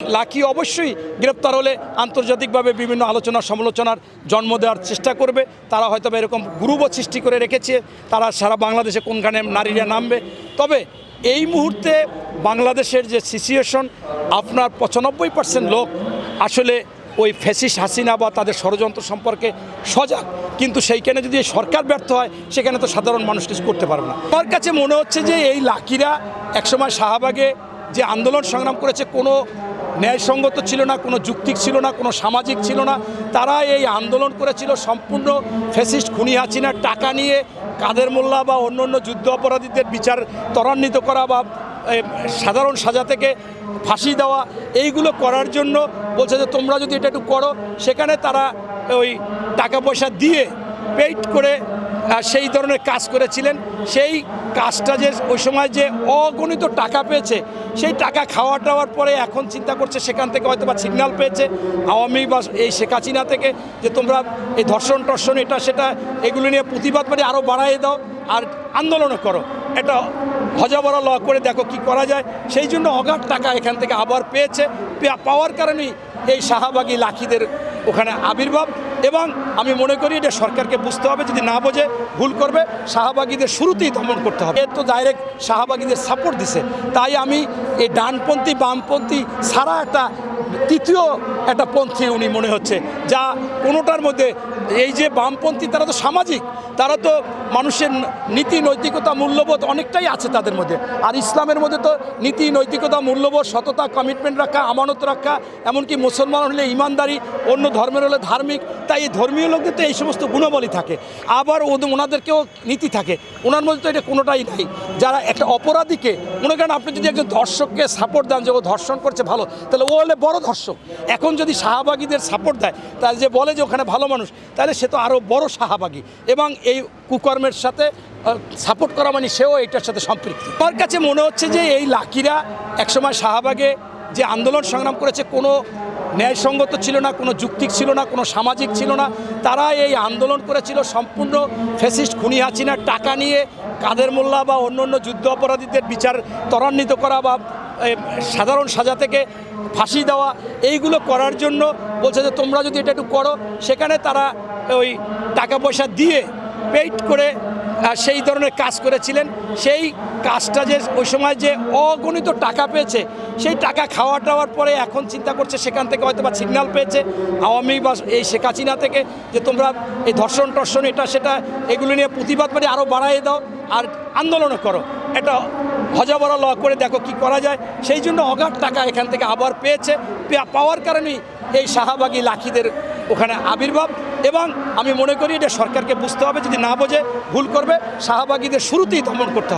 Lucky অবশ্যই গ্রেপ্তার হলে আন্তর্জাতিকভাবে বিভিন্ন আলোচনা সমালোচনার জন্ম দেওয়ার চেষ্টা করবে। তারা হয়তো এরকম গ্রুপও সৃষ্টি করে রেখেছে। তারা সারা বাংলাদেশে কোনখানে নারীরা নামবে। তবে এই মুহূর্তে বাংলাদেশের যে সিচুয়েশন আপনার পঁচানব্বই পার্সেন্ট লোক আসলে ওই ফেসিস হাসিনা বা তাদের ষড়যন্ত্র সম্পর্কে সজাগ। কিন্তু সেইখানে যদি সরকার ব্যর্থ হয়, সেখানে তো সাধারণ মানুষ কিছু করতে পারবে না। আমার কাছে মনে হচ্ছে যে এই লাকিরা একসময় শাহবাগে যে আন্দোলন সংগ্রাম করেছে, কোনো ন্যায়সঙ্গত ছিল না, কোনো যুক্তিক ছিল না, কোনো সামাজিক ছিল না। তারা এই আন্দোলন করেছিল সম্পূর্ণ ফেসিস্ট খুনি হাসিনার টাকা নিয়ে কাদের মোল্লা বা অন্য অন্য যুদ্ধ অপরাধীদের বিচার ত্বরান্বিত করা বা সাধারণ সাজা থেকে ফাঁসি দেওয়া, এইগুলো করার জন্য বলছে যে তোমরা যদি এটা একটু করো, সেখানে তারা ওই টাকা পয়সা দিয়ে পেইড করে সেই ধরনের কাজ করেছিলেন। সেই কাজটা যে ওই সময় যে অগণিত টাকা পেয়েছে, সেই টাকা খাওয়া টাওয়ার পরে এখন চিন্তা করছে সেখান থেকে হয়তো বা সিগন্যাল পেয়েছে। আওয়ামী বা এই শেখ হাসিনা থেকে যে তোমরা এই ধর্ষণ টর্ষণ এটা সেটা এগুলো নিয়ে প্রতিবাদ করে আরও বাড়াই দাও আর আন্দোলনও করো। এটা হজাবরা ল করে দেখো কি করা যায়। সেই জন্য অগাধ টাকা এখান থেকে আবার পেয়েছে। পাওয়ার কারণেই এই শাহবাগী লাখিদের ওখানে আবির্ভাব। এবং আমি মনে করি এটা সরকারকে বুঝতে হবে, যদি না বোঝে, ভুল করবে, শাহবাগীদের শুরুতেই দমন করতে হবে। এর তো ডাইরেক্ট শাহবাগীদের সাপোর্ট দিছে। তাই আমি এই ডানপন্থী, বামপন্থী সারা একটা তৃতীয় একটা পন্থী উনি মনে হচ্ছে, যা কোনোটার মধ্যে এই যে বামপন্থী, তারা তো সামাজিক, তারা তো মানুষের নীতি, নৈতিকতা, মূল্যবোধ অনেকটাই আছে তাদের মধ্যে। আর ইসলামের মধ্যে তো নীতি, নৈতিকতা, মূল্যবোধ, সততা কমিটমেন্ট রাখা, আমানত রাখা, এমনকি মুসলমান হলে ইমানদারি, অন্য ধর্মের হলে ধার্মিক, তাই এই ধর্মীয় লোকদের তো এই সমস্ত গুণবলী থাকে। আবার ওনাদেরকেও নীতি থাকে, ওনার মধ্যে তো এটা কোনোটাই নাই। যারা একটা অপরাধীকে, মনে করেন আপনি যদি একজন ধর্ষককে সাপোর্ট দেন যে ও ধর্ষণ করছে, ভালো। তাহলে ও হলে বড় ধর্ষক। এখন যদি শাহবাগীদের সাপোর্ট দেয়, তাহলে যে বলে যে ওখানে ভালো মানুষ, তাহলে সে তো আরও বড় শাহবাগী। এবং এই কুকর্মের সাথে সাপোর্ট করা মানে সেও এটার সাথে সম্পৃক্ত। আমার কাছে মনে হচ্ছে যে এই লাকিরা একসময় শাহবাগে যে আন্দোলন সংগ্রাম করেছে, কোনো ন্যায়সঙ্গত ছিল না, কোনো যুক্তিক ছিল না, কোনো সামাজিক ছিল না। তারা এই আন্দোলন করেছিল সম্পূর্ণ ফেসিস্ট খুনি হাসিনার টাকা নিয়ে, কাদের মোল্লা বা অন্য অন্য যুদ্ধ অপরাধীদের বিচার ত্বরান্বিত করা বা সাধারণ সাজা থেকে ফাঁসি দেওয়া, এইগুলো করার জন্য বলছে যে তোমরা যদি এটা একটু করো, সেখানে তারা ওই টাকা পয়সা দিয়ে পেইড করে সেই ধরনের কাজ করেছিলেন। সেই কাজটা যে ওই সময় যে অগণিত টাকা পেয়েছে, সেই টাকা খাওয়া টাওয়ার পরে এখন চিন্তা করছে, সেখান থেকে হয়তো বা সিগন্যাল পেয়েছে। আওয়ামী বা এই শেখ হাসিনা থেকে যে তোমরা এই ধর্ষণ, টর্ষণ, এটা, সেটা, এগুলো নিয়ে প্রতিবাদ করে আরও বাড়াই দাও, আর আন্দোলনও করো। এটা হজাবরা ল করে দেখো কি করা যায়। সেই জন্য অগাধ টাকা এখান থেকে আবার পেয়েছে। পাওয়ার কারণেই এই শাহবাগী লাখিদের ওখানে আবির্ভাব। এবং আমি মনে করি এটা সরকারকে বুঝতে হবে, যদি না বোঝে ভুল করবে, শাহবাগীদের শুরুতেই দমন করতে হবে।